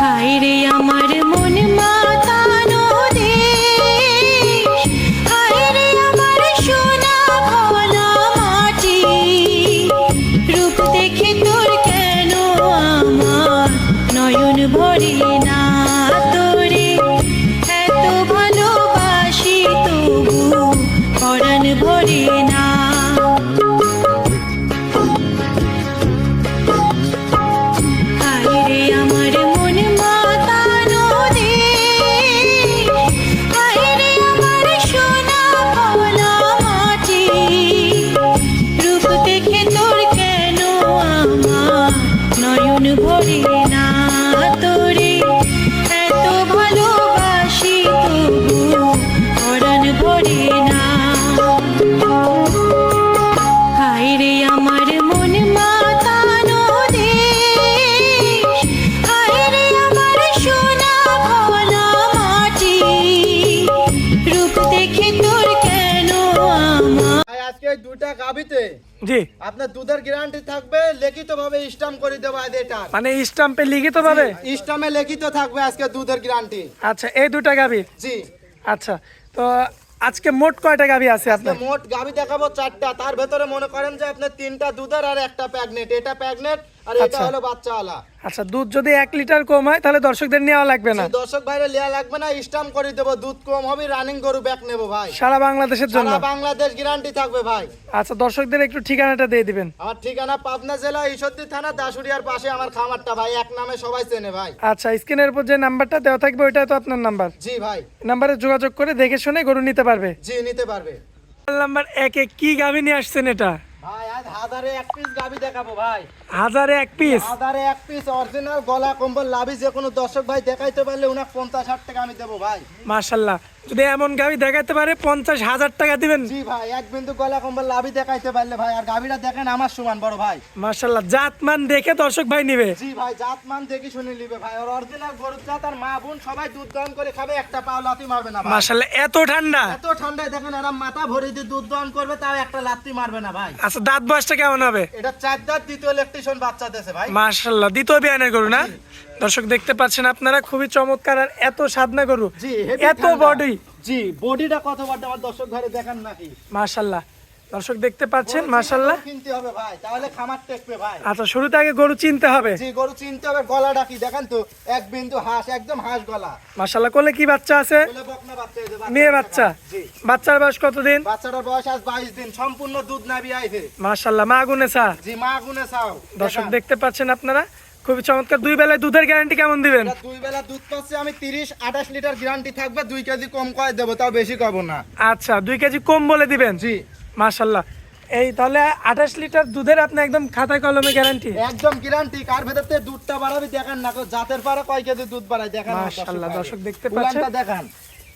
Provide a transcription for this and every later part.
হায় রে আমার গাবিতে জি। আপনার দুধের গ্যারান্টি থাকবে লিখিত ভাবে স্ট্যাম্প করে দেবো আজ এটা। মানে স্ট্যাম্পে লিখিত ভাবে স্ট্যাম্পে লিখিত থাকবে আজকে দুধের গ্যারান্টি আচ্ছা এই দুটা গাবি জি। আচ্ছা তো আজকে মোট কয়টা গাবি আছে আপনার? মোট গাবি দেখাবো চারটা। তার ভেতরে মনে করেন যে আপনার তিনটা দুধের আর একটা প্যাগনেট। এটা প্যাগনেট আর এটা আচ্ছা। হলো বাচ্চা আলা আচ্ছা দুধ যদি এক লিটার কম হয় তাহলে দর্শকদের নেওয়া লাগবে না। দর্শক ভাইরে লিয়া লাগবে না স্টাম্প করে দেবো দুধ কম হবে রানিং গরু ব্যাক নেব ভাই। সারা বাংলাদেশের জন্য। সারা বাংলাদেশ গ্যারান্টি থাকবে ভাই। আচ্ছা দর্শকদের একটু ঠিকানাটা দিয়ে দিবেন। আমার ঠিকানা পাবনা জেলা ঈশ্বরদী থানা দাসুরিয়ার পাশে আমার খামারটা ভাই এক নামে সবাই চেনে ভাই। আচ্ছা স্ক্রিনের উপর যে নাম্বারটা দেওয়া থাকবে ওইটাই তো আপনার নাম্বার। জি ভাই। নাম্বারে যোগাযোগ করে দেখে শুনে গরু নিতে পারবে। জি নিতে পারবে। নাম্বার একে কি গাবি নিয়ে আসছেন এটা? ভাই আজ হাজারে এক পিস গাবি দেখাবো ভাই। হাজারে এক পিস হাজারে এক পিস অরিজিনাল গলা কম্বল লাভি যে কোনো দর্শক ভাই দেখাইতে পারলে উনার পঞ্চাশ ষাট টাকা আমি দেবো ভাই। মার্শাল্লাহ যদি এমন গাবি দেখাতে পারে পঞ্চাশ হাজার টাকা দিবেন। জি ভাই এক বিন্দু গলা কম্বল লাভি দেখাইতে পারলে ভাই আর গাবিটা দেখেন আমার সমান বড় ভাই। মার্শাল্লাহ জাতমান দেখে দর্শক ভাই নিবে। জি ভাই জাত মান দেখি শুনে নিবে ভাই। আর অরিজিনাল গরুর জাত আর মা বোন সবাই দুধ দহন করে খাবে একটা পাও লাতি মারবে না মার্শাল্লাহ এত ঠান্ডা? এত ঠান্ডায় দেখেন এরা মাথা ভরে দিয়ে দুধ দহন করবে তাও একটা লাত্তি মারবে না ভাই। আচ্ছা দাঁত বয়সটা কেমন হবে? এটা চার দাঁত দ্বিতীয় ইলেকট্রিশিয়ান বাচ্চা দেশে ভাই। মাশাআল্লাহ দ্বিতীয় বিয়ানের গরু না? দর্শক দেখতে পাচ্ছেন আপনারা খুবই চমৎকার আর এত সাধনা গরু। জি এত বডি জি বডিটা কত বড় আমার দর্শক ঘরে দেখান নাকি। মার্শাল্লাহ দর্শক দেখতে পাচ্ছেন মার্শাল্লাহ কিনতে হবে ভাই তাহলে খামার টেকবে ভাই। আচ্ছা শুরুতে আগে গরু চিনতে হবে। জি গরু চিনতে হবে গলাটা কি দেখেন তো এক বিন্দু হাঁস একদম হাঁস গলা। মার্শাল্লাহ কোলে কি বাচ্চা আছে? বলে বকনা বাচ্চা এই যে বাচ্চা। মেয়ে বাচ্চা? জি। বাচ্চার বয়স কতদিন? বাচ্চাটার বয়স আজ বাইশ দিন সম্পূর্ণ দুধ নাবি আইছে। মার্শাল্লাহ মা গুনে চা জি মা গুনে দর্শক দেখতে পাচ্ছেন আপনারা খুবই চমৎকার দুই বেলায় দুধের গ্যারান্টি কেমন দিবেন? দুই বেলা দুধ পাচ্ছি আমি তিরিশ আঠাশ লিটার গ্যারান্টি থাকবে দুই কেজি কম করে দেবো তাও বেশি কব না। আচ্ছা দুই কেজি কম বলে দিবেন? জি। মার্শাল্লাহ এই তাহলে আঠাশ লিটার দুধের আপনি একদম খাতায় কলমে গ্যারান্টি একদম গ্যারান্টি কার ভেতর থেকে দুধটা বাড়াবি দেখান না জাতের পারে কয় কেজি দুধ বাড়ায় দেখেন মাশাল্লাহ দর্শক দেখতে পাচ্ছেন। দেখান।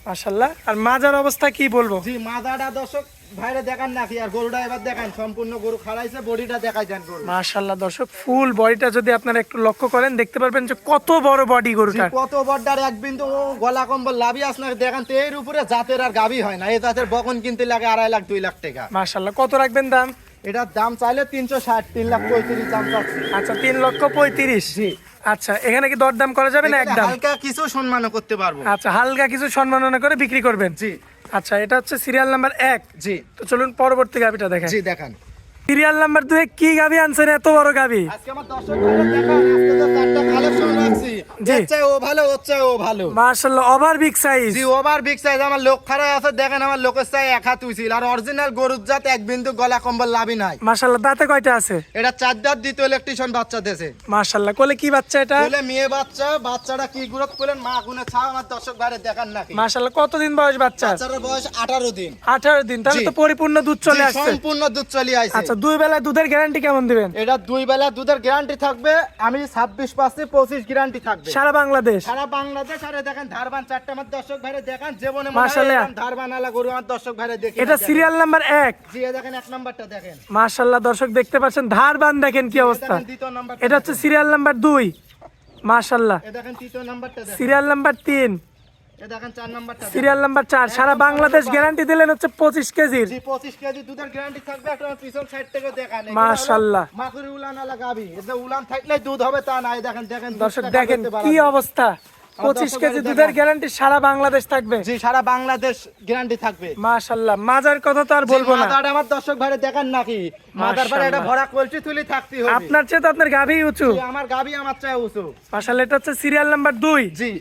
মার্শাল্লাহ আর মাজার অবস্থা কি বলব? জি মাদাটা দর্শক ভাইরে দেখান নাকি আর গরুটা এবার দেখান সম্পূর্ণ গরু খাড়াইছে বডিটা দেখাই যান গরু। মার্শাল্লাহ দর্শক ফুল বডিটা যদি আপনারা একটু লক্ষ্য করেন দেখতে পারবেন যে কত বড় বডি জি, গরুটার। কত বড্ডার এক বিন্দু গলা কম্বল লাভি আস দেখান তো এর উপরে জাতের আর গাভি হয় না এই জাতের বকন কিনতে লাগে আড়াই লাখ দুই লাখ টাকা। মার্শাল্লাহ কত রাখবেন দাম? এটার দাম চাইলে তিনশো ষাট তিন লাখ পঁয়ত্রিশ দাম আচ্ছা তিন লক্ষ পঁয়ত্রিশ। জি। আচ্ছা এখানে কি দরদাম করা যাবে না একদম? হালকা কিছু সম্মান করতে পারব। আচ্ছা হালকা কিছু সম্মাননা করে বিক্রি করবেন? জি। আচ্ছা এটা হচ্ছে সিরিয়াল নাম্বার এক। জি। তো চলুন পরবর্তী গাভিটা দেখেন জি দেখান। সিরিয়াল নাম্বার দুয়ে কি গাবি আনছেন? এত বড় গাবি। আজকে আমার দর্শক ভাইরা দেখান আজকে তো চারটা কালেকশন রাখছি। জি। এর চেয়ে ও ভালো ওর চেয়ে ও ভালো। মার্শাল্লাহ ওভার বিগ সাইজ জি ওভার বিগ সাইজ আমার লোক খারাপ আছে দেখেন আমার লোকের চাই এক হাত উচিল আর অরিজিনাল গরুর জাত এক বিন্দু গলা কম্বল লাভি নাই। মার্শাল্লাহ দাঁতে কয়টা আছে? এটা চার দাঁত দ্বিতীয় ইলেকট্রিশিয়ান বাচ্চা দেশে মার্শাল্লাহ কোলে কি বাচ্চা এটা? বলে মেয়ে বাচ্চা বাচ্চাটা কি গ্রোথ করলেন মা গুনে ছাও আমার দর্শক বাইরে দেখান নাকি। মার্শাল্লাহ কতদিন বয়স বাচ্চা বয়স আঠারো দিন। আঠারো দিন তাহলে তো পরিপূর্ণ দুধ চলে আসছে। সম্পূর্ণ দুধ চলে আসছে। আচ্ছা দুই বেলা দুধের গ্যারান্টি কেমন দিবেন? এটা দুই বেলা দুধের গ্যারান্টি থাকবে আমি ছাব্বিশ পাঁচে পঁচিশ গ্যারান্টি থাকবে। সারা বাংলাদেশ? সারা বাংলাদেশ আরে দেখেন ধারবান চারটা আমার দর্শক ভাইরে দেখেন জীবনে মাশাআল্লাহ ধারবান আলা গরু আমার দর্শক ভাইরে দেখেন এটা সিরিয়াল নাম্বার 1 জি দেখেন এক নাম্বারটা দেখেন। মাশাআল্লাহ দর্শক দেখতে পাচ্ছেন ধারবান দেখেন কি অবস্থা। এটা হচ্ছে সিরিয়াল নাম্বার দুই। মাশাআল্লাহ দেখেন তৃতীয় নাম্বারটা সিরিয়াল নাম্বার তিন। সিরিয়াল নাম্বার চার সারা বাংলাদেশ গ্যারান্টি দিলেন হচ্ছে পঁচিশ কেজির। পঁচিশ কেজি দুধের গ্যারান্টি থাকবে পিছন সাইড থেকে দেখান। মাশাআল্লাহ। মাকুরি উলান আলা গাবি উলান থাকলে দুধ হবে তা নাই দেখেন দেখেন দর্শক দেখেন কি অবস্থা। পঁচিশ কেজি দুধের গ্যারান্টি সারা বাংলাদেশ থাকবে। জি সারা বাংলাদেশ গ্যারান্টি থাকবে। মাশাল্লাহ মাজার কথা তো আর বলব না। আমার দর্শক ভাই দেখান নাকি? মাদার ভাই এটা ভরা কলসি তুলি থাকতে হবে। আপনার চেয়ে তো আপনার গাভী উঁচু। আমার গাবি আমার চেয়ে উঁচু। মাশাল্লাহ এটা হচ্ছে সিরিয়াল নাম্বার দুই। জি।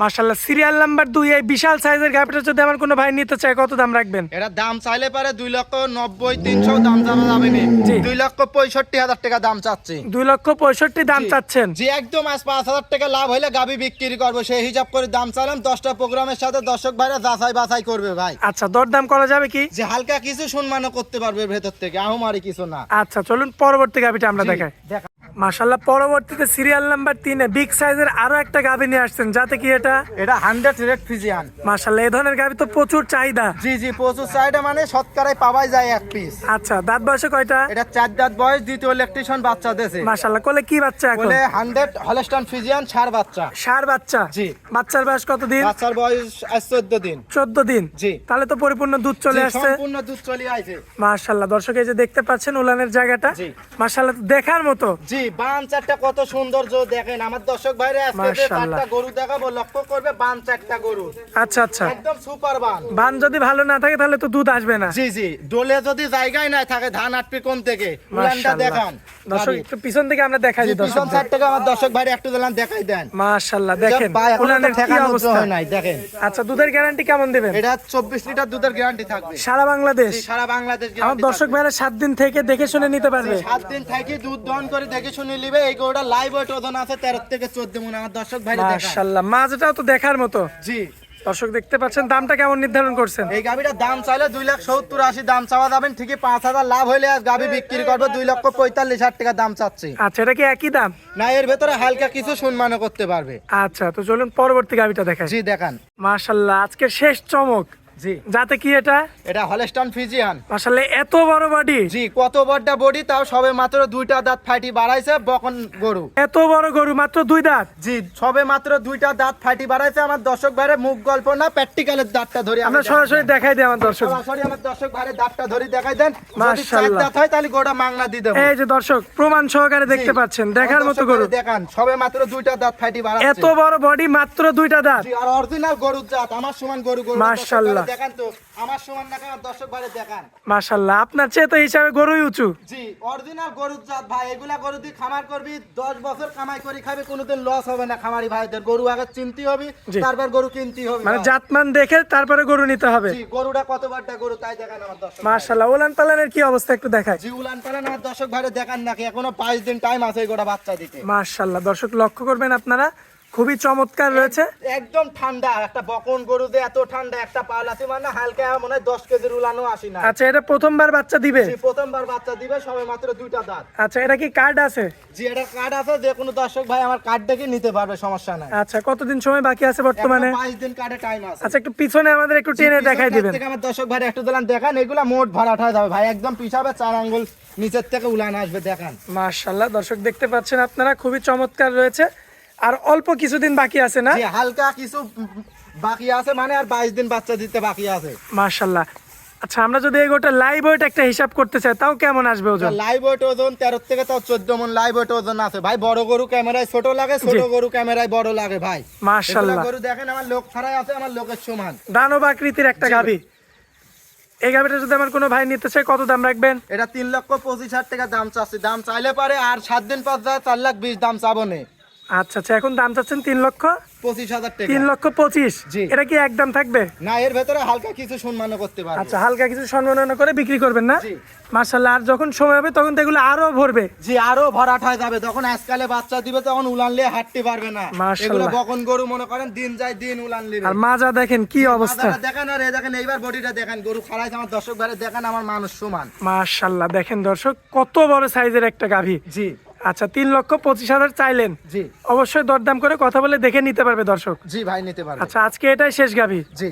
মাশাল্লাহ সিরিয়াল নাম্বার দুই এই বিশাল সাইজের গাভীটা যদি আমার কোনো ভাই নিতে চায় কত দাম রাখবেন? এটা দাম চাইলে পারে দুই লক্ষ নব্বই তিনশো দাম জানা যাবে নি। দুই লক্ষ পঁয়ষট্টি হাজার টাকা দাম চাচ্ছি। দুই লক্ষ পঁয়ষট্টি দাম চাচ্ছেন? জি একদম আজ পাঁচ হাজার টাকা লাভ হইলে গাবি বিক্রি করব। সেই হিসাব করে দাম চালাম দশটা প্রোগ্রামের সাথে দর্শক ভাইরা যাচাই বাছাই করবে ভাই। আচ্ছা দরদাম করা যাবে কি? যে হালকা কিছু সম্মানও করতে পারবে ভেতর থেকে। আহমারি কিছু না। আচ্ছা চলুন পরবর্তী গাভীটা আমরা দেখাই। দেখা। মাশাল্লাহ পরবর্তীতে সিরিয়াল নাম্বার তিনে বিগ সাইজের আরও একটা গাভী নিয়ে আসছেন যাতে কি এটা? এটা হান্ড্রেড রেড ফিজিয়ান মাশাল্লাহ এই ধরনের গাভী তো প্রচুর চাহিদা। জি জি প্রচুর সাইডে মানে সৎকারে পাওয়াই যায় এক পিস আচ্ছা দাঁত বয়সে কয়টা? এটা চার দাঁত বয়স দ্বিতীয় ইলেকট্রিশন বাচ্চা দেশে মাশাল্লাহ কোলে কি বাচ্চা এখন? বলে হান্ড্রেড হলস্টান ফিজিয়ান সার বাচ্চা। সার বাচ্চা? জি। বাচ্চার বয়স কতদিন? বাচ্চার বয়স আজ চোদ্দ দিন। চোদ্দ দিন? জি। তাহলে তো পরিপূর্ণ দুধ চলে আসছে। সম্পূর্ণ দুধ চলে আইছে। মাশাল্লাহ দর্শক এই যে দেখতে পাচ্ছেন উলানের জায়গাটা? জি। মাশাল্লাহ দেখার মতো। জি বান চারটা কত সৌন্দর্য দেখেন। আমার দর্শক ভাইরা আজকে চারটা গরু দেখাবো লক্ষ্য করবে বান চারটা গরু। আচ্ছা আচ্ছা। একদম সুপার বান। বান যদি ভালো না থাকে তাহলে তো দুধ আসবে না। জি জি। দোলে যদি জায়গায় নাই থাকে ধান আটপি কোন থেকে? উলানটা দেখান। দর্শক একটু পিছন থেকে আমরা দেখাই দিই দর্শক পিছন থেকে আমার দর্শক ভাইরা একটু দিলাম দেখাই দেন। মাশাল্লাহ দেখেন উলানের কি অবস্থা? হয় নাই দেখেন। আচ্ছা দুধের গ্যারান্টি কেমন দিবেন? এটা চব্বিশ লিটার দুধের গ্যারান্টি থাকবে। সারা বাংলাদেশ? সারা বাংলাদেশ আমার দর্শক। ভাইরা সাত দিন থেকে দেখে শুনে নিতে পারবে। সাত দিন থেকে দুধ দহন করে দেখে শুনে নিবে এই গরুটা লাইভ ওয়েট ওজন আছে তেরো থেকে চোদ্দ মনে। আমার দর্শক ভাই দেখান। মাছটাও তো দেখার মতো। জি। দর্শক দেখতে পাচ্ছেন দামটা কেমন নির্ধারণ করছেন? এই গাভিটার দাম চাইলে দুই লাখ সত্তর আশি দাম চাওয়া যাবেন ঠিকই পাঁচ হাজার লাভ হইলে আজ গাভি বিক্রি করবে দুই লক্ষ পঁয়তাল্লিশ হাজার টাকা দাম চাচ্ছি। আচ্ছা এটা কি একই দাম? না এর ভেতরে হালকা কিছু সম্মানও করতে পারবে। আচ্ছা তো চলুন পরবর্তী গাবিটা দেখাই। জি দেখান। মাশাল্লাহ আজকে শেষ চমক। জি। যাতে কি এটা? এটা হলেস্টন ফিজিয়ান মাশাল্লাহ এত বড় বডি জি কত বড়টা বডি তাও সবে মাত্র দুইটা দাঁত ফাটি বাড়াইছে বকন গরু। এত বড় গরু মাত্র দুই দাঁত? জি সবে মাত্র দুইটা দাঁত ফাটি বাড়াইছে আমার দর্শক ভাইরে মুখ গল্প না প্র্যাকটিক্যালের দাঁতটা ধরে আমরা সরাসরি দেখাই দিই আমার দর্শক। সরাসরি আমার দর্শক ভাইরে দাঁতটা ধরে দেখাই দেন। যদি চার মাশাআল্লাহ। দাঁত হয় তাহলে গোটা মাংনা দিয়ে দেবো। এই যে দর্শক প্রমাণ সহকারে দেখতে পাচ্ছেন দেখার মতো গরু। দেখান সবে মাত্র দুইটা দাঁত ফাটি বাড়াচ্ছে। এত বড় বডি মাত্র দুইটা দাঁত। জি, আর অরিজিনাল গরুর জাত আমার সমান গরু গরু মাশাআল্লাহ। দেখান তো আমার সমান না কেন দর্শক ভাইরে দেখান। মাশাল্লাহ আপনার চেয়ে তো হিসাবে গরুই উঁচু। জি অরিজিনাল গরুর জাত ভাই এগুলা গরু দিয়ে খামার করবি দশ বছর কামাই করে খাবি কোনোদিন লস হবে না খামারি ভাইদের। গরু আগে চিনতে হবে তারপর গরু কিনতে হবে। মানে জাতমান দেখে তারপরে গরু নিতে হবে। জি গরুটা কত বারটা গরু তাই দেখান আমার দর্শক মাশাল্লাহ ওলান পালানের কি অবস্থা একটু দেখায় জি উলান পালান আমার দর্শক ভাই দেখান নাকি এখনও পাঁচ দিন টাইম আছে এই গোটা বাচ্চা দিতে। মাশাল্লাহ দর্শক লক্ষ্য করবেন আপনারা খুবই চমৎকার রয়েছে। একদম ঠান্ডা একটা বকন গরু যে এত ঠান্ডা একটা পালাতি মানে হালকা মনে হয় দশ কেজির উলানো আসি না। আচ্ছা এটা প্রথমবার বাচ্চা দিবে? প্রথমবার বাচ্চা দিবে সবে মাত্র দুইটা দাঁত। আচ্ছা এটা কি কার্ড আছে? জি এটা কার্ড আছে যে কোনো দর্শক ভাই আমার কার্ড দেখে নিতে পারবে সমস্যা নাই। আচ্ছা কতদিন সময় বাকি আছে বর্তমানে? এখনও পাঁচ দিন কার্ডে টাইম আছে। আচ্ছা একটু পিছনে আমাদের একটু টেনে দেখাই দিবেন। থেকে আমার দর্শক ভাই একটু দিলাম দেখান এগুলা মোট ভাড়া ঠায় যাবে। ভাই একদম পিছাবে চার আঙ্গুল নিচের থেকে উলান আসবে দেখান। মাশাল্লাহ দর্শক দেখতে পাচ্ছেন আপনারা খুবই চমৎকার রয়েছে। আর অল্প কিছুদিন বাকি আছে না? হালকা কিছু বাকি আছে মানে আর বাইশ দিন বাচ্চা দিতে বাকি আছে। মাশাল্লাহ। আচ্ছা আমরা যদি এগোটা লাইভ ওয়েট একটা হিসাব করতে চাই তাও কেমন আসবে ওজন? লাইভ ওয়েট ওজন তেরো থেকে তাও চোদ্দ মন লাইভ ওয়েট ওজন আছে। ভাই বড় গরু ক্যামেরায় ছোট লাগে ছোট গরু ক্যামেরায় বড় লাগে ভাই। মাশাল্লাহ। গরু দেখেন আমার লোক ছাড়াই আছে আমার লোকের সমান। দানব আকৃতির একটা গাভি। এই গাভিটা যদি আমার কোনো ভাই নিতে চাই কত দাম রাখবেন? এটা তিন লক্ষ পঁচিশ হাজার টাকা দাম চাচ্ছি। দাম চাইলে পারে আর সাত দিন পর যায় চার লাখ বিশ দাম চাবো নে। আচ্ছা আচ্ছা এখন দাম চাচ্ছেন তিন লক্ষ? পঁচিশ হাজার টাকা। তিন লক্ষ পঁচিশ? এটা কি একদম থাকবে? না এর ভেতরে হালকা কিছু সম্মান করতে পারবে। আচ্ছা হালকা কিছু সম্মাননা করে বিক্রি করবেন না? মার্শাল্লাহ আর যখন সময় হবে তখন তো এগুলো আরও ভরবে। জি আরও ভরাট হয়ে যাবে। তখন আজকালে বাচ্চা দিবে তখন উলান লিয়ে হাঁটতে পারবে না। এগুলো বকন গরু মনে করেন দিন যায় দিন উলান আর মাজা দেখেন কি অবস্থা। দেখেন আর দেখেন এইবার বডিটা দেখেন গরু খাড়াইছে আমার দর্শক ভাইরে দেখেন আমার মানুষ সমান। মার্শাল্লাহ দেখেন দর্শক কত বড় সাইজের একটা গাভী। জি। আচ্ছা তিন লক্ষ পঁচিশ হাজার চাইলেন। জি। অবশ্যই দরদাম করে কথা বলে দেখে নিতে পারবে দর্শক। জি ভাই নিতে পারবে। আচ্ছা আজকে এটাই শেষ গাভী। জি।